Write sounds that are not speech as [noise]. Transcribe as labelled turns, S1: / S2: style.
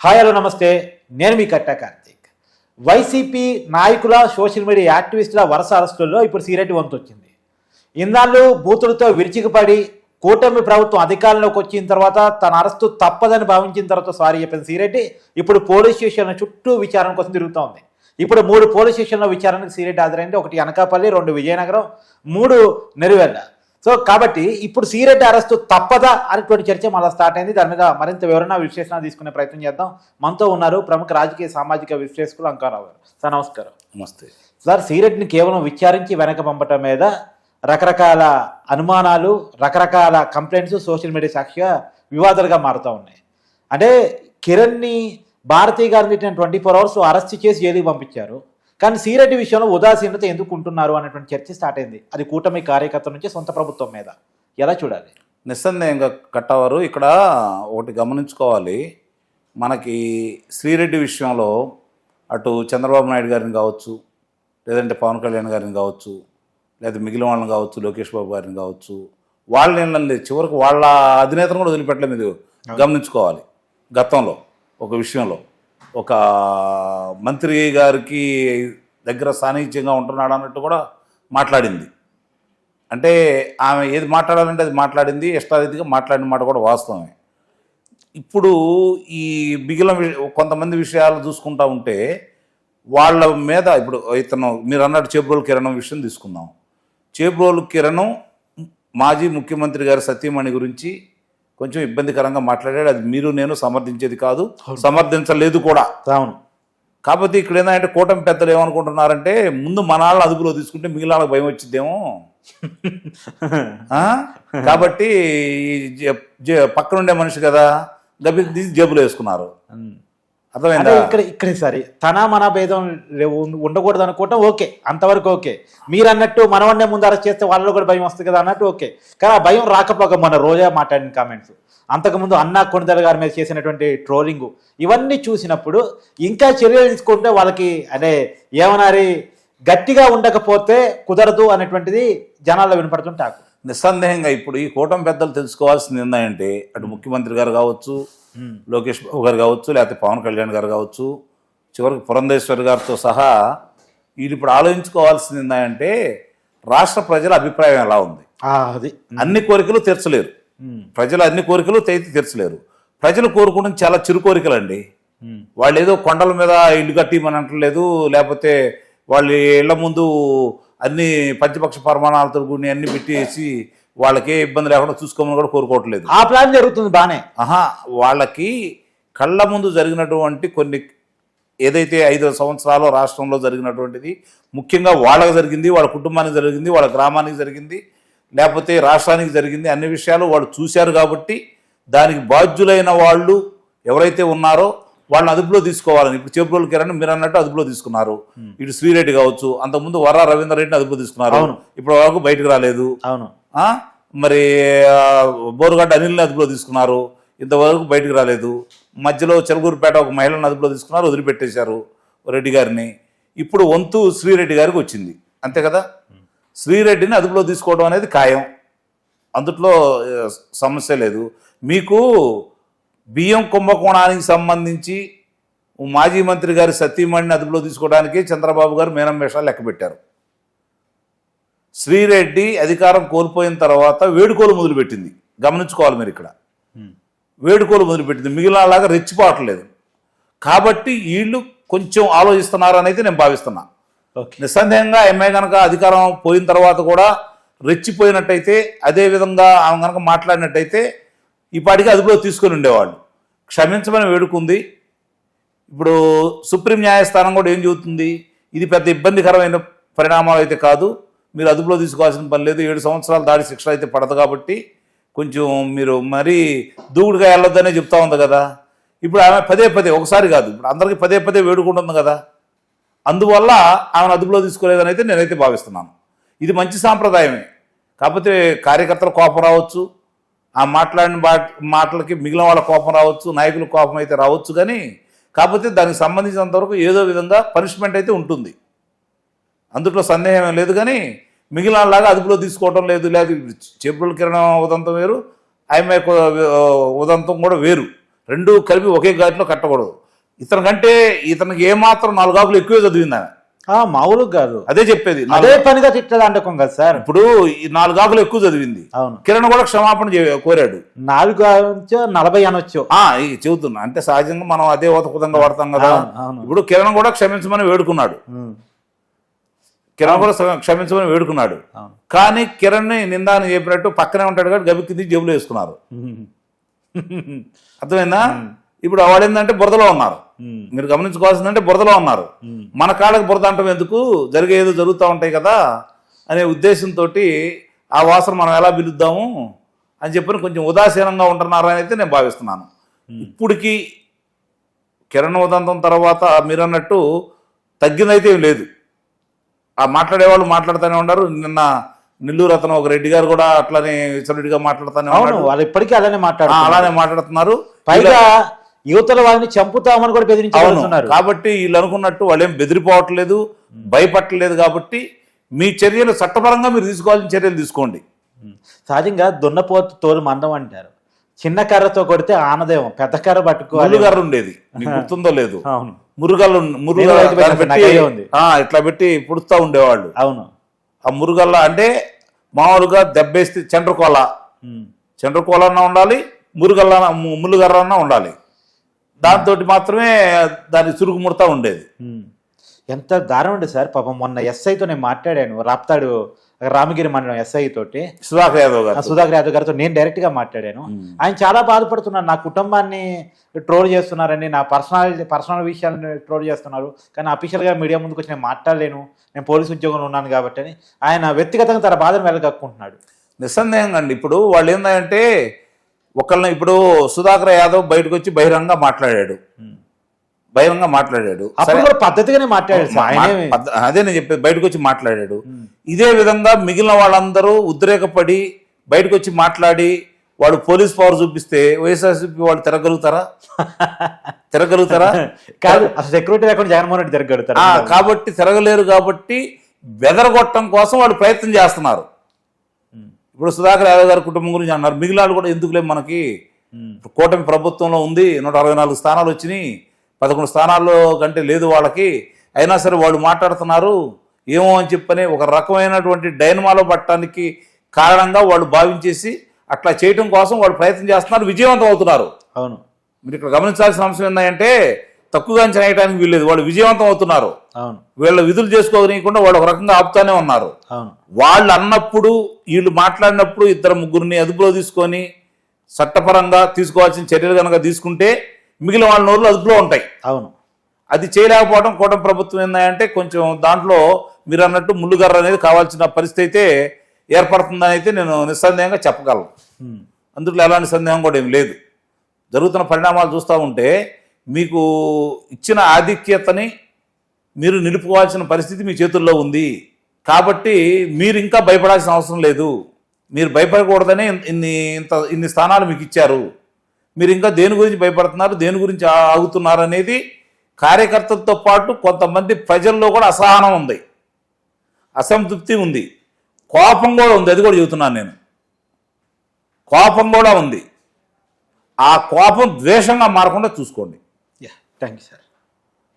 S1: Hi hello namaste. నేను మీ Katta Karthik. YCP నాయకుల సోషల్ మీడియా యాక్టివిస్టుల వరుస అరెస్టుల్లో ఇప్పుడు సీరెడ్డి వంతు వచ్చింది ఇన్నాళ్ళు బూతులతో విరిచికపడి కూటమి ప్రభుత్వం అధికారంలోకి వచ్చిన తర్వాత తన అరెస్టు తప్పదని భావించిన తర్వాత సారీ చెప్పిన సీరెడ్డి ఇప్పుడు పోలీస్ స్టేషన్ల చుట్టూ విచారణ కోసం తిరుగుతూ ఉంది. ఇప్పుడు మూడు పోలీస్ స్టేషన్ల విచారణకు సీరెడ్డి హాజరైంది. ఒకటి అనకాపల్లి రెండు విజయనగరం మూడు నెరువెల్ల సో కాబట్టి ఇప్పుడు సీరెడ్డి అరెస్టు తప్పదా అనేటువంటి చర్చ మళ్ళీ స్టార్ట్ అయింది. దాని మీద మరింత వివరణ విశ్లేషణ తీసుకునే ప్రయత్నం చేద్దాం. మనతో ఉన్నారు ప్రముఖ రాజకీయ సామాజిక విశ్లేషకులు అంకారావు గారు. సార్ నమస్కారం.
S2: నమస్తే.
S1: సార్ సీరెడ్ని కేవలం విచారించి వెనక పంపటం మీద రకరకాల అనుమానాలు రకరకాల కంప్లైంట్స్ సోషల్ మీడియా సాక్షిగా వివాదాలుగా మారుతూ ఉన్నాయి. అంటే కిరణ్ని భారతీ గారిని ట్వంటీ ఫోర్ అవర్స్ అరెస్ట్ చేసి జైలుకి పంపించారు. కానీ సీరెడ్డి విషయంలో ఉదాసీనత ఎందుకు ఉంటున్నారు అనేటువంటి చర్చ స్టార్ట్ అయింది. అది కూటమి కార్యకర్త నుంచి సొంత ప్రభుత్వం మీద. ఎలా చూడాలి?
S2: నిస్సందేహంగా కట్టవారు ఇక్కడ ఒకటి గమనించుకోవాలి. మనకి శ్రీరెడ్డి విషయంలో అటు చంద్రబాబు నాయుడు గారిని కావచ్చు లేదంటే పవన్ కళ్యాణ్ గారిని కావచ్చు లేదా మిగిలిన వాళ్ళని కావచ్చు లోకేష్ బాబు గారిని కావచ్చు వాళ్ళని చివరికి వాళ్ళ అధినేతను కూడా వదిలిపెట్టలేదు మీరు గమనించుకోవాలి. గతంలో ఒక విషయంలో. ఒక మంత్రి గారికి దగ్గర సాన్నిహిత్యంగా ఉంటున్నాడు అన్నట్టు కూడా మాట్లాడింది. అంటే ఆమె ఏది మాట్లాడాలంటే అది మాట్లాడింది ఇష్టారీతిగా మాట్లాడిన మాట కూడా వాస్తవమే. ఇప్పుడు ఈ మిగిలిన వి- కొంతమంది విషయాలు చూసుకుంటా ఉంటే వాళ్ళ మీద ఇప్పుడు ఇతను మీరు అన్నట్టు చేబ్రోలు కిరణం విషయం తీసుకుందాం. చేబ్రోలు కిరణం మాజీ ముఖ్యమంత్రి గారి సత్యమణి గురించి కొంచెం ఇబ్బందికరంగా మాట్లాడాడు. అది మీరు నేను సమర్థించేది కాదు. సమర్థించలేదు కూడా.
S1: అవును.
S2: కాకపోతే ఇక్కడ ఏంటంటే కూటమి పెద్దలు ఏమనుకుంటున్నారంటే ముందు మన వాళ్ళని అదుపులో తీసుకుంటే మిగిలిన వాళ్ళకి భయం వచ్చిద్దేమో? కాబట్టి పక్కనుండే మనిషి కదా. గబ్బి తీసి జేబులో వేసుకున్నారు. అర్థమైందా?
S1: ఇక్కడ ఇక్కడ సరే. తన మన భేదం లేవు- ఉండకూడదు అనుకోవటం ఓకే అంతవరకు ఓకే. మీరు అన్నట్టు మనవన్నే ముందు అరెస్ట్ చేస్తే వాళ్ళలో కూడా భయం వస్తుంది కదా అన్నట్టు ఓకే. కానీ ఆ భయం రాకపోక మన రోజా మాట్లాడిన కామెంట్స్. అంతకుముందు అన్నా కొణిదల గారి మీద చేసినటువంటి ట్రోలింగ్ ఇవన్నీ చూసినప్పుడు ఇంకా చర్యలు తీసుకుంటే వాళ్ళకి అదే ఏమనారి గట్టిగా ఉండకపోతే కుదరదు అనేటువంటిది జనాల్లో వినపడుతుంటాకు.
S2: నిస్సందేహంగా ఇప్పుడు ఈ కూటమి పెద్దలు తెలుసుకోవాల్సింది ఏంటంటే అటు ముఖ్యమంత్రి గారు కావచ్చు లోకేష్ బాబు గారు కావచ్చు లేకపోతే పవన్ కళ్యాణ్ గారు కావచ్చు చివరికి పురంధేశ్వరి గారితో సహా వీళ్ళు ఇప్పుడు ఆలోచించుకోవాల్సింది ఏంటంటే రాష్ట్ర ప్రజల అభిప్రాయం ఎలా ఉంది?
S1: అది.
S2: అన్ని కోరికలు తీర్చలేరు. ప్రజలు అన్ని కోరికలు తీర్చలేరు. ప్రజలు కోరుకుంటుంది చాలా చిరు కోరికలు అండి వాళ్ళు ఏదో కొండల మీద ఇల్లు కట్టిమని అంటలేదు లేకపోతే వాళ్ళ ఇళ్ళ ముందు అన్ని పంచపక్ష పరిమాణాలతో కూడిన అన్ని పెట్టేసి వాళ్ళకే ఇబ్బంది లేకుండా చూసుకోమని కూడా కోరుకోవట్లేదు.
S1: ఆ ప్లాన్ జరుగుతుంది బానే.
S2: ఆహా వాళ్ళకి కళ్ళ ముందు జరిగినటువంటి కొన్ని ఏదైతే ఐదు సంవత్సరాలు రాష్ట్రంలో జరిగినటువంటిది ముఖ్యంగా వాళ్ళకి జరిగింది వాళ్ళ కుటుంబానికి జరిగింది వాళ్ళ గ్రామానికి జరిగింది లేకపోతే రాష్ట్రానికి జరిగింది అన్ని విషయాలు వాళ్ళు చూశారు కాబట్టి దానికి బాధ్యులైన వాళ్ళు ఎవరైతే ఉన్నారో వాళ్ళని అదుపులో తీసుకోవాలని ఇప్పుడు చేపురోలు కిరణ్ మీరు అన్నట్టు అదుపులో తీసుకున్నారు. ఇటు శ్రీరెడ్డి కావచ్చు అంతకుముందు వరా రవీందర్ రెడ్డిని అదుపులో తీసుకున్నారు.
S1: అవును.
S2: ఇప్పటి వరకు బయటకు రాలేదు.
S1: అవును?
S2: మరి బోరుగడ్డ అనిల్ని అదుపులో తీసుకున్నారు. ఇంతవరకు బయటకు రాలేదు. మధ్యలో చెలగూరుపేట ఒక మహిళను అదుపులో తీసుకున్నారు వదిలిపెట్టేశారు రెడ్డి గారిని. ఇప్పుడు వంతు శ్రీరెడ్డి గారికి వచ్చింది. అంతే కదా? శ్రీరెడ్డిని అదుపులో తీసుకోవడం అనేది ఖాయం. అందుట్లో సమస్య లేదు. మీకు బియ్యం కుంభకోణానికి సంబంధించి మాజీ మంత్రి గారి సతీమణిని అదుపులో తీసుకోవడానికి చంద్రబాబు గారు మేనం వేషాలు లెక్క పెట్టారు. శ్రీరెడ్డి అధికారం కోల్పోయిన తర్వాత వేడుకోలు మొదలుపెట్టింది. గమనించుకోవాలి మీరు ఇక్కడ. వేడుకోలు మొదలుపెట్టింది. మిగిలినలాగా రెచ్చిపోవట్లేదు. కాబట్టి వీళ్ళు కొంచెం ఆలోచిస్తున్నారు అనేది నేను భావిస్తున్నా.
S1: ఓకే.
S2: నిస్సందేహంగా ఎంఐ కనుక అధికారం పోయిన తర్వాత కూడా రెచ్చిపోయినట్టయితే అదే విధంగా ఆమె కనుక మాట్లాడినట్టయితే ఈ పాటికి అదుపులో తీసుకొని ఉండేవాళ్ళు. క్షమించమని వేడుకుంది. ఇప్పుడు సుప్రీం న్యాయస్థానం కూడా ఏం చెబుతుంది? ఇది పెద్ద ఇబ్బందికరమైన పరిణామాలు అయితే కాదు. మీరు అదుపులో తీసుకోవాల్సిన పని లేదు. ఏడు సంవత్సరాలు దాడి శిక్ష అయితే పడదు కాబట్టి కొంచెం మీరు మరీ దూకుడుగా వెళ్ళొద్దనే చెప్తా ఉంది కదా. ఇప్పుడు ఆమె పదే పదే ఒకసారి కాదు ఇప్పుడు అందరికీ పదే పదే వేడుకుంటుంది కదా. అందువల్ల ఆమెను అదుపులో తీసుకోలేదని అయితే నేనైతే భావిస్తున్నాను. ఇది మంచి సాంప్రదాయమే. కాకపోతే కార్యకర్తల కోపం రావచ్చు. ఆ మాట్లాడిన మాటలకి మిగిలిన వాళ్ళ కోపం రావచ్చు నాయకుల కోపం అయితే రావచ్చు కానీ కాకపోతే దానికి సంబంధించినంత వరకు ఏదో విధంగా పనిష్మెంట్ అయితే ఉంటుంది. అందుట్లో సందేహం లేదు కానీ మిగిలిన లాగా అదుపులో తీసుకోవడం లేదు లేదు చెప్పుల కిరణం ఉదంతం వేరు ఆమె ఉదంతం కూడా వేరు. రెండు కలిపి ఒకే ఘాట్లో కట్టకూడదు. ఇతని కంటే ఇతనికి ఏమాత్రం నాలుగు ఆకులు ఎక్కువే చదివింది ఆమె.
S1: ఆ, మామూలుగా కాదు.
S2: అదే చెప్పేది.
S1: అదే పనిగా తిట్టదు అంటకం కదా సార్.
S2: ఇప్పుడు ఈ నాలుగు ఆకులు ఎక్కువ చదివింది.
S1: అవును.
S2: కిరణ్ కూడా క్షమాపణ కోరాడు.
S1: నాలుగు అనొచ్చు నలభై అనొచ్చు.
S2: చెబుతున్నా. అంటే సహజంగా మనం అదే ఓతపుదంగా వాడతాం కదా. ఇప్పుడు కిరణ్ కూడా క్షమించమని వేడుకున్నాడు. కిరణ్ కూడా క్షమించమని వేడుకున్నాడు. కానీ కిరణ్ని నిందాని చెప్పినట్టు పక్కనే ఉంటాడు కాబట్టి గబి కింది జేబులో వేసుకున్నారు. అర్థమైందా? ఇప్పుడు వాడు ఏంటంటే బురదలో ఉన్నారు. మీరు గమనించుకోవాల్సిందంటే బురదలో ఉన్నారు. మన కాళ్ళకి బురద అంటాం ఎందుకు? జరిగేదో జరుగుతూ ఉంటాయి కదా అనే ఉద్దేశంతో ఆ వాసన మనం ఎలా పిలుద్దాము అని చెప్పని కొంచెం ఉదాసీనంగా ఉంటున్నారు అని అయితే నేను భావిస్తున్నాను. ఇప్పటికి కిరణ్ ఉదంతం తర్వాత మీరు అన్నట్టు తగ్గిందైతే ఏం లేదు. ఆ మాట్లాడేవాళ్ళు మాట్లాడుతూనే ఉన్నారు. నిన్న నెల్లూరు అతను ఒక రెడ్డి గారు కూడా అట్లానే విచ్చలరెడ్డిగా మాట్లాడుతూనే ఉన్నాడు
S1: వాళ్ళు ఇప్పటికీ అలానే మాట్లాడుతున్నారు.
S2: అలానే మాట్లాడుతున్నారు.
S1: పైగా యువతల వాళ్ళని చంపుతామని కూడా బెదిరించుకుంటున్నారు
S2: కాబట్టి వీళ్ళు అనుకున్నట్టు వాళ్ళు ఏం బెదిరిపోవట్లేదు భయపట్టలేదు కాబట్టి మీ చర్యలు చట్టపరంగా మీరు తీసుకోవాల్సిన చర్యలు తీసుకోండి.
S1: సహజంగా దున్నపోతు తోలు మందం అంటారు. చిన్న కర్రతో కొడితే ఆనదేమో పెద్ద కర్ర పట్టుకోవాలి.
S2: మురుగర్ర ఉండేది. గుర్తుందో లేదు. [laughs]
S1: అవును. ఉంది.
S2: ఆ, ఇట్లా పెట్టి పుడుతూ ఉండేవాళ్ళు.
S1: అవును.
S2: ఆ మురుగల్ల అంటే మామూలుగా దెబ్బేస్తే చండ్రకోల.
S1: ఉమ్,
S2: చండ్రకోల అన్న ఉండాలి మురుగల్ల ము- ముల్లుగర్ర అన్న ఉండాలి. దాంతో మాత్రమే దాన్ని చురుకు ముడతా ఉండేది.
S1: ఎంత దారుణం ఉంది సార్. పాపం మొన్న ఎస్ఐతో నేను మాట్లాడాను. రాప్తాడు రామగిరి మండలం ఎస్ఐ తోటి.
S2: సుధాకర్ యాదవ్ గారు
S1: సుధాకర్ యాదవ్ గారితో నేను డైరెక్ట్గా మాట్లాడాను ఆయన చాలా బాధపడుతున్నారు. నా కుటుంబాన్ని ట్రోల్ చేస్తున్నారని నా పర్సనల్ పర్సనల్ విషయాలను ట్రోల్ చేస్తున్నారు. కానీ అఫీషియల్గా మీడియా ముందుకు వచ్చి నేను మాట్లాడలేను. నేను పోలీస్ ఉద్యోగంలో ఉన్నాను కాబట్టి అని ఆయన వ్యక్తిగతంగా తన బాధను వెళ్ళగక్కుంటున్నాడు
S2: నిస్సందేహంగా అండి. ఇప్పుడు వాళ్ళు ఏంటంటే ఒకళ్ళని ఇప్పుడు సుధాకర్ యాదవ్ బయటకు వచ్చి బహిరంగ మాట్లాడాడు. బహిరంగ మాట్లాడాడు.
S1: పద్ధతిగానే మాట్లాడాడు
S2: అదే నేను చెప్పేది బయటకు వచ్చి మాట్లాడాడు. ఇదే విధంగా మిగిలిన వాళ్ళందరూ ఉద్రేకపడి బయటకు వచ్చి మాట్లాడి వాడు పోలీస్ పవర్ చూపిస్తే వైఎస్ఆర్సీపీ వాళ్ళు తిరగలుగుతారా? [laughs] తిరగలుగుతారా?
S1: కాదు అసలు సెక్యూరిటీ లేకుండా జగన్మోహన్ రెడ్డి తిరగలుగుతారు
S2: కాబట్టి తిరగలేరు కాబట్టి బెదరగొట్టడం కోసం వాళ్ళు ప్రయత్నం చేస్తున్నారు. ఇప్పుడు సుధాకర్ యాదవ్ గారి కుటుంబం గురించి అన్నారు. మిగిలిన కూడా ఎందుకులే మనకి కూటమి ప్రభుత్వంలో ఉంది నూట అరవై నాలుగు స్థానాలు వచ్చినాయి పదకొండు స్థానాల్లో కంటే లేదు వాళ్ళకి. అయినా సరే వాళ్ళు మాట్లాడుతున్నారు ఏమో అని చెప్పని ఒక రకమైనటువంటి డైనమాలో పట్టడానికి కారణంగా వాళ్ళు భావించేసి అట్లా చేయటం కోసం వాళ్ళు ప్రయత్నం చేస్తున్నారు విజయవంతం అవుతున్నారు.
S1: అవును.
S2: మీరు ఇక్కడ గమనించాల్సిన అంశం ఏంటంటే తక్కువగా అంచనా వేయడానికి వీల్లేదు. వాళ్ళు విజయవంతం అవుతున్నారు.
S1: అవును.
S2: వీళ్ళ విధులు చేసుకోనీయకుండా వాళ్ళు ఒక రకంగా ఆపుతానే ఉన్నారు.
S1: అవును.
S2: వాళ్ళు అన్నప్పుడు వీళ్ళు మాట్లాడినప్పుడు ఇద్దరు ముగ్గురిని అదుపులో తీసుకొని చట్టపరంగా తీసుకోవాల్సిన చర్యలు కనుక తీసుకుంటే మిగిలిన వాళ్ళ నోళ్ళు అదుపులో ఉంటాయి.
S1: అవును.
S2: అది చేయలేకపోవడం కూటమి ప్రభుత్వం ఏంటంటే కొంచెం దాంట్లో మీరు అన్నట్టు ముళ్ళుగర్ర అనేది కావాల్సిన పరిస్థితి అయితే ఏర్పడుతుందని అయితే నేను నిస్సందేహంగా చెప్పగలను. అందులో ఎలాంటి సందేహం కూడా ఏం లేదు. జరుగుతున్న పరిణామాలు చూస్తూ ఉంటే మీకు ఇచ్చిన ఆధిక్యతని మీరు నిలుపుకోవాల్సిన పరిస్థితి మీ చేతుల్లో ఉంది. కాబట్టి మీరు ఇంకా భయపడాల్సిన అవసరం లేదు. మీరు భయపడకూడదనే ఇన్ని ఇంత ఇన్ని స్థానాలు మీకు ఇచ్చారు. మీరు ఇంకా దేని గురించి భయపడుతున్నారు దేని గురించి ఆగుతున్నారు అనేది కార్యకర్తలతో పాటు కొంతమంది ప్రజల్లో కూడా అసహనం ఉంది. అసంతృప్తి ఉంది. కోపం కూడా ఉంది. అది కూడా చెబుతున్నాను నేను. కోపం కూడా ఉంది. ఆ కోపం ద్వేషంగా మారకుండా చూసుకోండి.
S1: Thank you sir.